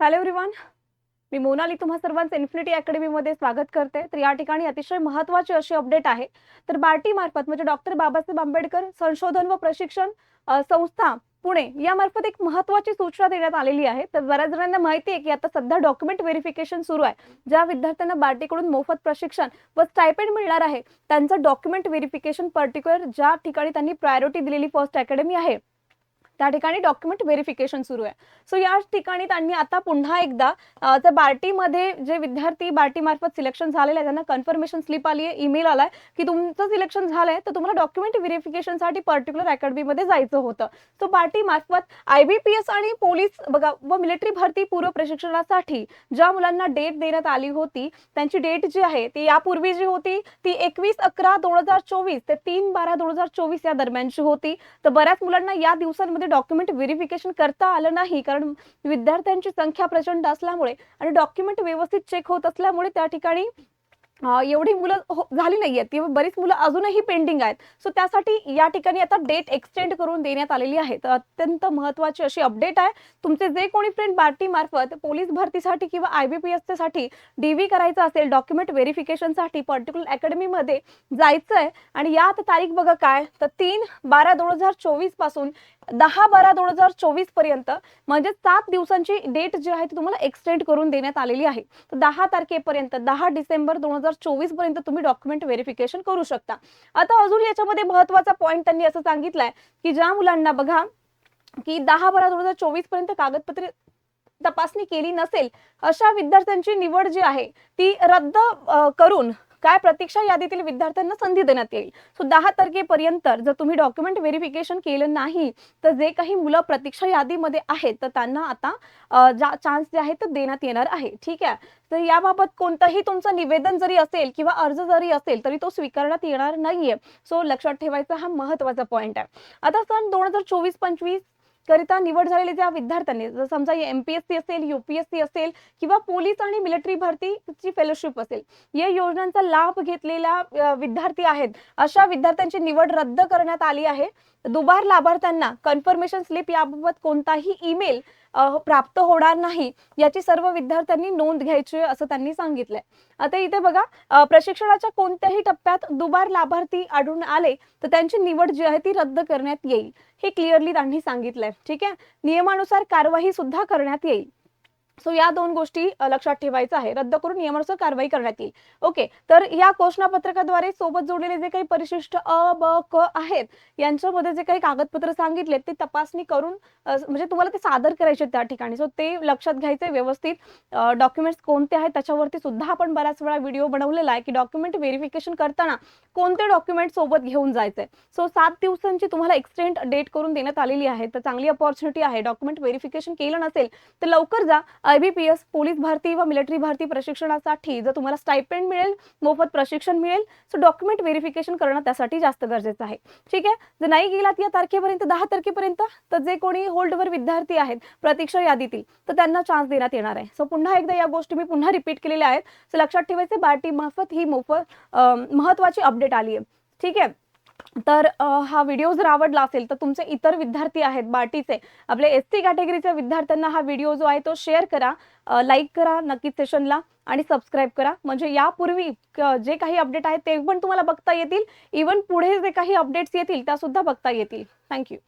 Hello everyone मी मोनाली तुम्हा सर्वांचं infinity अकॅडमीमध्ये स्वागत करते. तर या ठिकाणी अतिशय महत्त्वाची अशी अपडेट आहे. तर बार्टी मार्फत म्हणजे डॉक्टर बाबासाहेब आंबेडकर संशोधन व प्रशिक्षण संस्था पुणे यामार्फत एक महत्त्वाची सूचना देण्यात आलेली आहे. तर बऱ्याच जणांना माहिती आहे की आता सध्या डॉक्युमेंट व्हेरिफिकेशन सुरू आहे. ज्या विद्यार्थ्यांना बार्टीकडून मोफत प्रशिक्षण व स्टायपेंड मिळणार आहे त्यांचं डॉक्युमेंट व्हेरिफिकेशन पर्टिक्युलर ज्या ठिकाणी त्यांनी प्रायोरिटी दिलेली फर्स्ट अकॅडमी आहे. त्या ठिकाणी डॉक्युमेंट व्हेरिफिकेशन सुरू आहे. सो या ठिकाणी त्यांनी आता पुन्हा एकदा त्या बार्टीमध्ये जे विद्यार्थी बार्टीमार्फत सिलेक्शन झालेलं आहे त्यांना कन्फर्मेशन स्लिप आली आहे ईमेल आलाय की तुमचं सिलेक्शन झालंय तर तुम्हाला डॉक्युमेंट व्हेरिफिकेशनसाठी पर्टिक्युलर अकॅडमीमध्ये जायचं होतं. सो बार्टी मार्फत आय बी पी एस आणि पोलीस बघा व मिलिटरी भरती पूर्व प्रशिक्षणासाठी ज्या मुलांना डेट देण्यात आली होती त्यांची डेट जी आहे ती यापूर्वी जी होती ती एकवीस अकरा दोन हजार चोवीस ते तीन बारा दोन हजार चोवीस या दरम्यानची होती. तर बऱ्याच मुलांना या दिवसांमध्ये डॉक्युमेंट व्हेरिफिकेशन करता आलं नाही. कारण विद्यार्थ्यांची संख्या प्रचंड असल्यामुळे आणि डॉक्युमेंट व्यवस्थित चेक होत असल्यामुळे त्या ठिकाणी एवढी मुलं हो- झाली नाही आहेत. किंवा बरीच मुलं अजूनही पेंडिंग आहेत. सो त्यासाठी या ठिकाणी आता डेट एक्सटेंड करून देण्यात आलेली आहे. तर अत्यंत महत्वाची अशी अपडेट आहे. तुमचे जे कोणी फ्रेंड बार्टी मार्फत पोलीस भरतीसाठी किंवा आय बी पी एससाठी डी व्ही करायचं असेल डॉक्युमेंट व्हेरिफिकेशनसाठी पर्टिक्युलर अकॅडमीमध्ये जायचं आहे आणि यात तारीख बघा काय? तर तीन बारा दोन हजार चोवीसपासून दहा बारा दोन हजार चोवीसपर्यंत म्हणजे सात दिवसांची डेट जी आहे ती तुम्हाला एक्सटेंड करून देण्यात आलेली आहे. तर दहा तारखेपर्यंत दहा डिसेंबर दोन हजार चोवीसपर्यंत तुम्ही डॉक्युमेंट व्हेरिफिकेशन करू शकता. आता अजून याच्यामध्ये महत्त्वाचा पॉईंट त्यांनी असं सांगितलंय की ज्या मुलांना बघा की दहा बारा दोन हजार चोवीसपर्यंत कागदपत्रे तपासणी केली नसेल अशा विद्यार्थ्यांची निवड जी आहे ती रद्द करून काय प्रतीक्षा यादीतील विद्यार्थ्यांना संधी देण्यात येईल? सो दहा तारखेपर्यंत जर तुम्ही डॉक्युमेंट व्हेरिफिकेशन केलं नाही तर जे काही मुलं प्रतीक्षा यादीमध्ये आहेत तर त्यांना आता जा चान्स जे आहे ते देण्यात येणार आहे. ठीक आहे? तर याबाबत कोणतंही तुमचं निवेदन जरी असेल किंवा अर्ज जरी असेल तरी तो स्वीकारण्यात येणार नाहीये. सो लक्षात ठेवायचा हा महत्त्वाचा पॉईंट आहे. आता सन दोन हजार चोवीस पंचवीस करिता निवड झालेल्या त्या विद्यार्थ्यांनी जर समजा एमपीएससी असेल युपीएससी असेल किंवा पोलीस आणि मिलिटरी भरतीची फेलोशिप असेल या योजनांचा लाभ घेतलेला विद्यार्थी आहेत अशा विद्यार्थ्यांची निवड रद्द करण्यात आली आहे. दुबार लाभार्थ्यांना कन्फर्मेशन स्लिप याबाबत कोणताही ईमेल प्राप्त होणार नाही याची सर्व विद्यार्थ्यांनी नोंद घ्यायची असं त्यांनी सांगितलंय. आता इथे बघा प्रशिक्षणाच्या कोणत्याही टप्प्यात दुबार लाभार्थी आढळून आले तर त्यांची निवड जी आहे ती रद्द करण्यात येईल. हे क्लिअरली त्यांनी सांगितलंय. ठीक आहे? नियमानुसार कारवाई सुद्धा करण्यात येईल. सो या दोन गोष्टी लक्षात ठेवायचं आहे. रद्द करून नियमानुसार कारवाई करण्यात येईल. ओके तर या घोषणापत्रकाद्वारे सोबत जोडलेले जे काही परिशिष्ट अ ब क आहेत यांच्यामध्ये जे काही कागदपत्र सांगितले ते तपासणी करून म्हणजे तुम्हाला ते सादर करायचे त्या ठिकाणी. सो ते लक्षात घ्यायचे व्यवस्थित. डॉक्युमेंट्स कोणते आहेत त्याच्यावरती सुद्धा आपण बऱ्याच वेळा व्हिडिओ बनवलेला आहे की डॉक्युमेंट व्हेरिफिकेशन करताना कोणते डॉक्युमेंट सोबत घेऊन जायचे सो सात दिवसांची तुम्हाला एक्सटेंड डेट करून देण्यात आलेली आहे. तर चांगली अपॉर्च्युनिटी आहे. डॉक्युमेंट व्हेरिफिकेशन केलं नसेल तर लवकर जा. I B P S police भरती व मिलिटरी भरती प्रशिक्षणासाठी जर तुम्हाला स्टायपेंड मिळेल मोफत प्रशिक्षण मिळेल सो डॉक्युमेंट व्हेरिफिकेशन करणं त्यासाठी जास्त गरजेचं आहे. ठीक आहे? जर नाही गेलात या तारखेपर्यंत दहा तारखेपर्यंत तर जे कोणी होल्डवर विद्यार्थी आहेत प्रतीक्षा यादीतील तर त्यांना चान्स देण्यात येणार आहे. सो पुन्हा एकदा या गोष्टी मी पुन्हा रिपीट केलेल्या आहेत. सो लक्षात ठेवायचे बार्टी मार्फत ही मोफत महत्वाची अपडेट आली आहे. ठीक आहे? तर हा व्हिडिओ जर आवडला असेल तर तुमचे इतर विद्यार्थी आहेत बाटीचे आपले एस टी कॅटेगरीच्या विद्यार्थ्यांना हा व्हिडिओ जो आहे तो शेअर करा लाईक करा नक्कीच सेशनला आणि सबस्क्राईब करा. म्हणजे यापूर्वी क- जे काही अपडेट आहेत ते पण तुम्हाला बघता येतील. इवन पुढे जे काही अपडेट्स येतील त्यासुद्धा बघता येतील. थँक्यू